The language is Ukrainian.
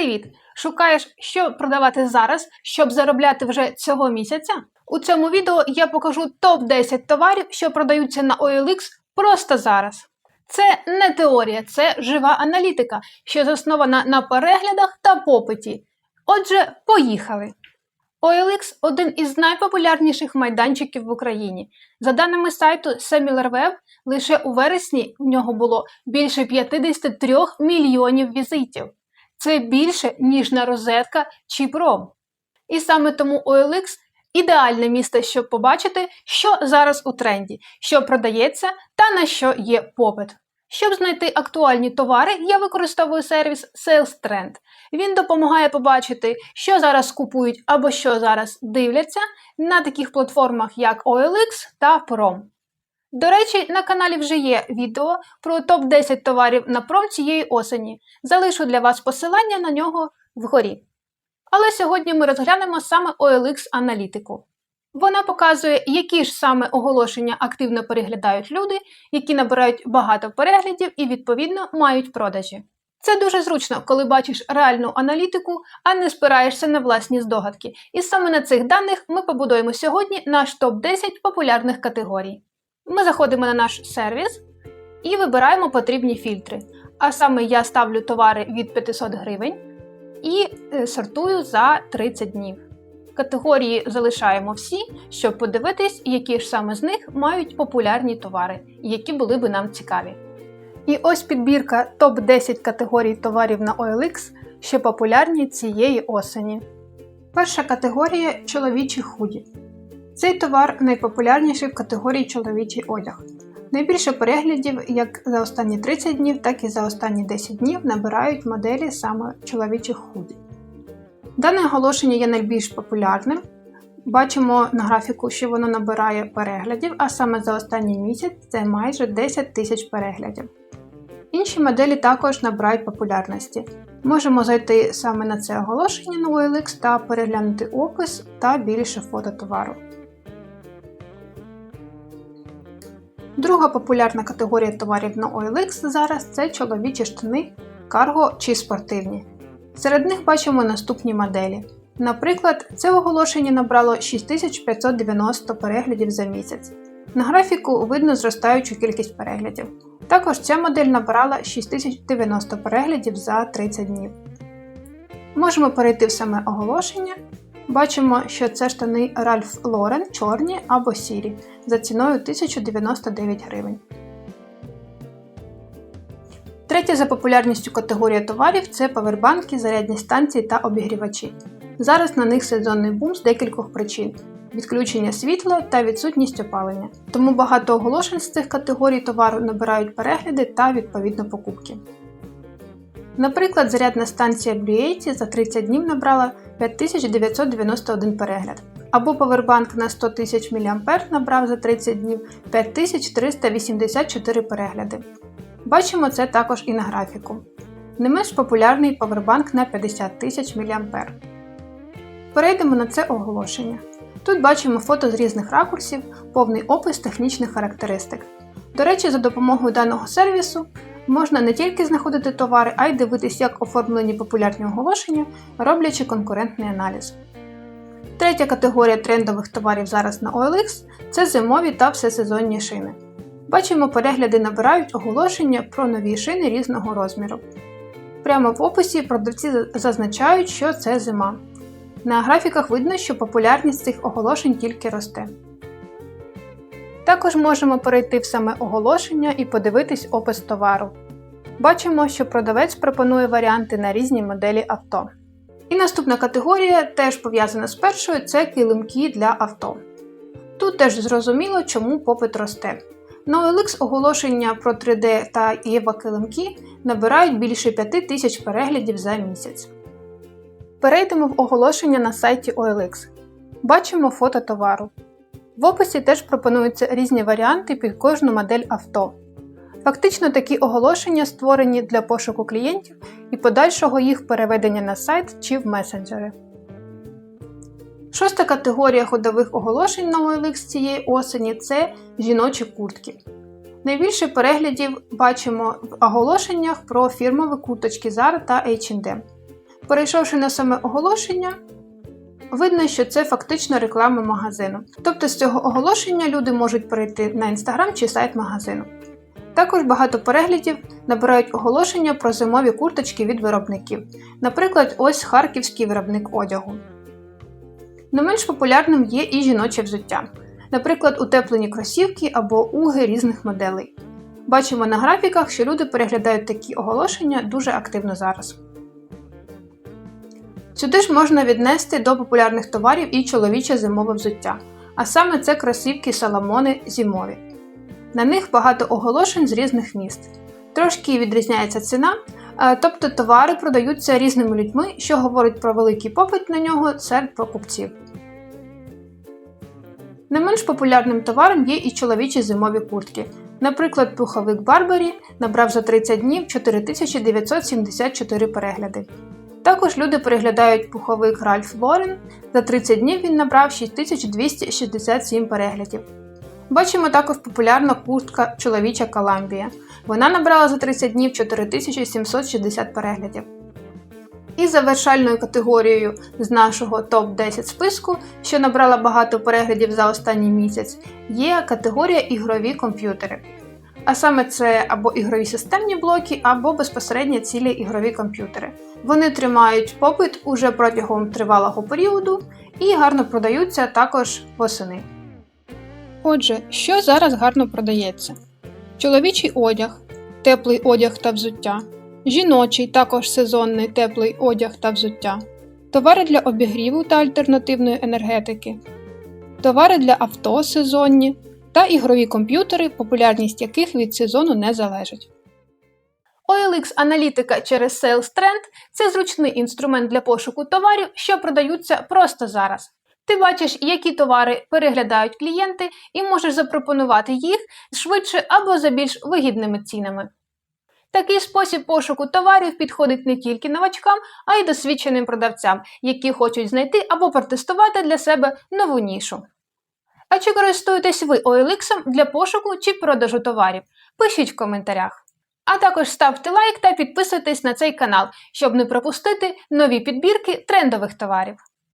Привіт! Шукаєш, що продавати зараз, щоб заробляти вже цього місяця? У цьому відео я покажу топ-10 товарів, що продаються на OLX просто зараз. Це не теорія, це жива аналітика, що заснована на переглядах та попиті. Отже, поїхали! OLX – один із найпопулярніших майданчиків в Україні. За даними сайту SimilarWeb, лише у вересні в нього було більше 53 мільйонів візитів. Це більше, ніж на розетка чи пром. І саме тому OLX – ідеальне місце, щоб побачити, що зараз у тренді, що продається та на що є попит. Щоб знайти актуальні товари, я використовую сервіс SalesTrend. Він допомагає побачити, що зараз купують або що зараз дивляться на таких платформах, як OLX та Prom. До речі, на каналі вже є відео про топ-10 товарів на пром цієї осені. Залишу для вас посилання на нього вгорі. Але сьогодні ми розглянемо саме OLX аналітику. Вона показує, які ж саме оголошення активно переглядають люди, які набирають багато переглядів і, відповідно, мають продажі. Це дуже зручно, коли бачиш реальну аналітику, а не спираєшся на власні здогадки. І саме на цих даних ми побудуємо сьогодні наш топ-10 популярних категорій. Ми заходимо на наш сервіс і вибираємо потрібні фільтри. А саме я ставлю товари від 500 гривень і е, сортую за 30 днів. Категорії залишаємо всі, щоб подивитись, які ж саме з них мають популярні товари, які були би нам цікаві. І ось підбірка топ-10 категорій товарів на OLX, що популярні цієї осені. Перша категорія чоловічі худі. Цей товар найпопулярніший в категорії чоловічий одяг. Найбільше переглядів як за останні 30 днів, так і за останні 10 днів набирають моделі саме чоловічих худі. Дане оголошення є найбільш популярним. Бачимо на графіку, що воно набирає переглядів, а саме за останній місяць це майже 10 тисяч переглядів. Інші моделі також набирають популярності. Можемо зайти саме на це оголошення на OLX та переглянути опис та більше фото товару. Друга популярна категорія товарів на OLX зараз це чоловічі штани, карго чи спортивні. Серед них бачимо наступні моделі. Наприклад, це оголошення набрало 6590 переглядів за місяць. На графіку видно зростаючу кількість переглядів. Також ця модель набрала 6090 переглядів за 30 днів. Можемо перейти в саме оголошення. Бачимо, що це штани Ralph Lauren чорні або сірі за ціною 1099 гривень. Третя за популярністю категорія товарів це павербанки, зарядні станції та обігрівачі. Зараз на них сезонний бум з декількох причин: відключення світла та відсутність опалення. Тому багато оголошень з цих категорій товару набирають перегляди та відповідно покупки. Наприклад, зарядна станція Blue за 30 днів набрала 5991 перегляд, або павербанк на 100 000 мА набрав за 30 днів 5384 перегляди. Бачимо це також і на графіку. Не менш популярний павербанк на 50 тисяч мА. Перейдемо на це оголошення. Тут бачимо фото з різних ракурсів, повний опис технічних характеристик. До речі, за допомогою даного сервісу можна не тільки знаходити товари, а й дивитися, як оформлені популярні оголошення, роблячи конкурентний аналіз. Третя категорія трендових товарів зараз на OLX це зимові та всесезонні шини. Бачимо, перегляди набирають оголошення про нові шини різного розміру. Прямо в описі продавці зазначають, що це зима. На графіках видно, що популярність цих оголошень тільки росте. Також можемо перейти в саме оголошення і подивитись опис товару. Бачимо, що продавець пропонує варіанти на різні моделі авто. І наступна категорія, теж пов'язана з першою, це килимки для авто. Тут теж зрозуміло, чому попит росте. На OLX оголошення про 3D та Єва килимки набирають більше 5 тисяч переглядів за місяць. Перейдемо в оголошення на сайті OLX. Бачимо фото товару. В описі теж пропонуються різні варіанти під кожну модель авто. Фактично такі оголошення створені для пошуку клієнтів і подальшого їх переведення на сайт чи в месенджери. Шоста категорія ходових оголошень на OLX цієї осені це жіночі куртки. Найбільше переглядів бачимо в оголошеннях про фірмові курточки Zara та H&M. Перейшовши на саме оголошення, видно, що це фактично реклама магазину. Тобто з цього оголошення люди можуть перейти на інстаграм чи сайт магазину. Також багато переглядів набирають оголошення про зимові курточки від виробників. Наприклад, ось харківський виробник одягу. Не менш популярним є і жіноче взуття, наприклад, утеплені кросівки або уги різних моделей. Бачимо на графіках, що люди переглядають такі оголошення дуже активно зараз. Сюди ж можна віднести до популярних товарів і чоловіче зимове взуття, а саме це кросівки Саламони зимові. На них багато оголошень з різних міст. Трошки відрізняється ціна, е, тобто товари продаються різними людьми, що говорить про великий попит на нього серед покупців. Не менш популярним товаром є і чоловічі зимові куртки. Наприклад, пуховик Барбарі набрав за 30 днів 4974 перегляди. Також люди переглядають пуховик Ральф Лорен. За 30 днів він набрав 6267 переглядів. Бачимо також популярна куртка чоловіча Коламбія. Вона набрала за 30 днів 4760 переглядів. І завершальною категорією з нашого топ-10 списку, що набрала багато переглядів за останній місяць, є категорія ігрові комп'ютери. А саме це або ігрові системні блоки, або безпосередньо цілі ігрові комп'ютери. Вони тримають попит уже протягом тривалого періоду і гарно продаються також восени. Отже, що зараз гарно продається? Чоловічий одяг, теплий одяг та взуття, жіночий, також сезонний теплий одяг та взуття, товари для обігріву та альтернативної енергетики, товари для авто сезонні та ігрові комп'ютери, популярність яких від сезону не залежить. OLX аналітика через Sales Trend – це зручний інструмент для пошуку товарів, що продаються просто зараз. Ти бачиш, які товари переглядають клієнти, і можеш запропонувати їх швидше або за більш вигідними цінами. Такий спосіб пошуку товарів підходить не тільки новачкам, а й досвідченим продавцям, які хочуть знайти або протестувати для себе нову нішу. А чи користуєтесь ви OLX для пошуку чи продажу товарів? Пишіть в коментарях. А також ставте лайк та підписуйтесь на цей канал, щоб не пропустити нові підбірки трендових товарів.